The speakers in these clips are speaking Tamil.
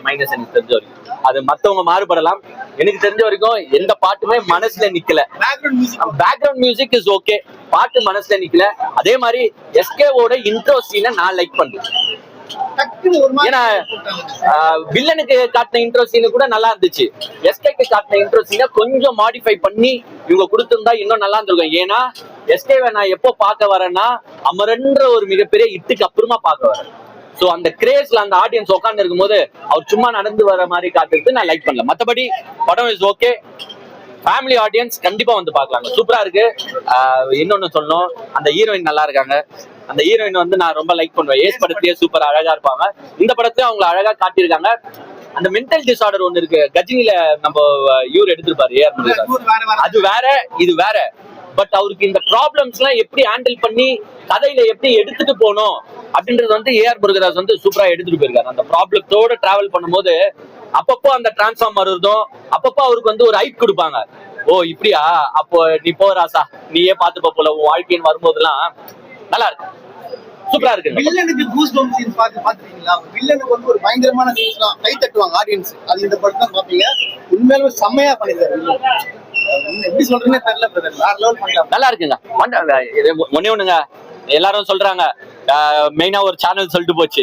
மைனஸ் எனக்கு தெரிஞ்ச வரைக்கும். அது மத்தவங்க மாறுபடலாம். எனக்கு தெரிஞ்ச வரைக்கும் எந்த பாட்டுமே மனசுல நிக்கல. பேக்ரவுண்ட் மியூசிக் இஸ் ஓகே பாட்டு மனசுல நிக்கல. அதே மாதிரி எஸ்கேவோட இன்ட்ரோ சீனை நான் லைக் பண்றேன். ஏன்னா. வில்லனுக்கு காட்டின இன்ட்ரோ சீனு கூட நல்லா இருந்துச்சு. எஸ்கேக்கு காட்டின இன்ட்ரோ சீனை கொஞ்சம் மாடிஃபை பண்ணி இவங்க கொடுத்திருந்தா இன்னும் நல்லா இருந்திருக்கும். ஏன்னா எஸ்கேவை நான் எப்போ பார்க்க வரேன்னா அமரன்ற ஒரு மிகப்பெரிய இட்டுக்கு அப்புறமா பார்க்க வரேன். சோ அந்த கிரேஸ்ல அந்த ஆடியன்ஸ் உட்கார்ந்து இருக்கும்போது அவர் சும்மா நடந்து வர மாதிரி காட்டுறது நான் லைக் பண்ணல. மத்தபடி படம் இஸ் ஓகே ஃபேமிலி ஆடியன்ஸ் கண்டிப்பா வந்து பார்க்கலாங்க. சூப்பரா இருக்கு. இன்னொன்னு சொல்லணும். அந்த ஹீரோயின் நல்லா இருக்காங்க. அந்த ஹீரோயின் வந்து நான் ரொம்ப லைக் பண்ணுவேன். ஏஸ் படத்திலேயே சூப்பர் அழகா இருப்பாங்க. இந்த படத்தையும் அவங்க அழகா காட்டியிருக்காங்க. அந்த மென்டல் டிசார்டர் ஒண்ணு இருக்கு. கஜினில நம்ம இவர் எடுத்திருப்பாரு ஏஆர் வேற. அது வேற இது வேற. பட் அவருக்கு இந்த ப்ராப்ளம்ஸ் எல்லாம் எப்படி ஹேண்டில் பண்ணி கதையில எப்படி எடுத்துட்டு போனோம் அப்படின்றது வந்து ஏஆர் முருகதாஸ் வந்து சூப்பரா எடுத்துட்டு போயிருக்காரு. அந்த ப்ராப்ளத்தோட டிராவல் பண்ணும்போது அப்பப்போ அந்த டிரான்ஸ்ஃபார்ம் வருதும் அப்பப்போ அவருக்கு வந்து ஒரு ஹைப் கொடுப்பாங்க. ஓ இப்படியா? அப்போ நீ போ ராசா நீயே பாத்துப்ப போல. உன் வாழ்க்கைன்னு வரும்போதெல்லாம் நல்லா இருக்கு. சூப்பரா இருக்கு. வில்லனுக்கு கூஸ் பம்ப் பார்த்து பாத்துருக்கீங்களா வில்லனுக்கு வந்து ஒரு பயங்கரமான சீன்ஸ் கை தட்டுவாங்க ஆடியன்ஸ் அது இந்த படம் தான் பாப்பீங்க உண்மையிலுமே செம்மையா பண்ணிருக்காரு எப்படி சொல்றேன்னே தெரியல பிரதர் வேற லெவல் பண்ணிட்டாங்க நல்லா இருக்குங்க. ஒண்ணே ஒண்ணுங்க. எல்லாரும் சொல்றாங்க. மெயினா ஒரு சேனல் சொல்லிட்டு போச்சு.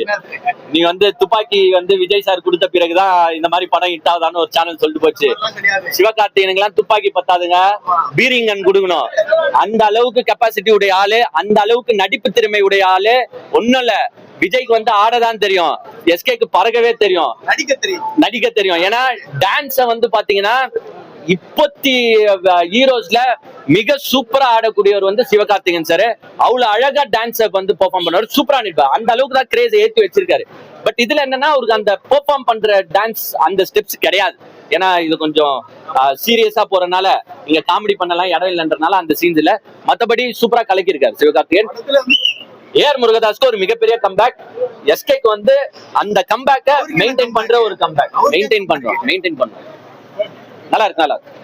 நீ வந்து துப்பாக்கி வந்து விஜய் சார் கொடுத்த பிறகுதான் இந்த மாதிரி படம் ஹிட் ஆகுதான்னு ஒரு சேனல் சொல்லிட்டு போச்சு. அதெல்லாம் கிடையாது. சிவகார்த்திகனுக்கு எல்லாம் துப்பாக்கி பத்தாதுங்க. பீரிங்கன் கொடுக்கணும். அந்த அளவுக்கு கெப்பாசிட்டி உடைய ஆளு அந்த அளவுக்கு நடிப்பு திறமை உடைய ஆளு ஒண்ணும் இல்ல. விஜய்க்கு வந்து ஆடதான் தெரியும். எஸ்கேக்கு பறக்கவே தெரியும். நடிக்க தெரியும். நடிக்க தெரியும். ஏன்னா டான்ஸ வந்து பாத்தீங்கன்னா இப்பத்தி ஹீரோஸ்ல மிக சூப்பரா ஆடக்கூடியவர் வந்து சிவகார்த்திகன் சார் அவ்வளவு அழகா டான்ஸ வந்து பெர்ஃபார்ம் பண்ணுவார். சூப்பரா நிற்பார் அந்த அளவுக்கு தான் கிரேஸ் ஏத்தி வச்சிருக்காரு. பட் இதுல என்னன்னா அவருக்கு அந்த பெர்ஃபார்ம் பண்ற டான்ஸ் அந்த ஸ்டெப்ஸ் கிடையாது. ஏன்னா இது கொஞ்சம் சீரியஸா போறனால இங்க காமெடி பண்ணலாம் இடம் இல்லைன்றனால அந்த சீன்ஸ் இல்ல மத்தபடி சூப்பரா கலக்கியிருக்காரு சிவகார்த்திகேயன். ஏஆர் முருகதாஸ்க்கு ஒரு மிகப்பெரிய கம்பேக் எஸ்கேக்கு வந்து அந்த கம்பேக்கை மெயின்டைன் பண்ற ஒரு கம்பேக் மெயின்டைன் பண்றோம். மெயின்டைன் பண்றோம். நல்லா இருக்கு நல்லா இருக்கு.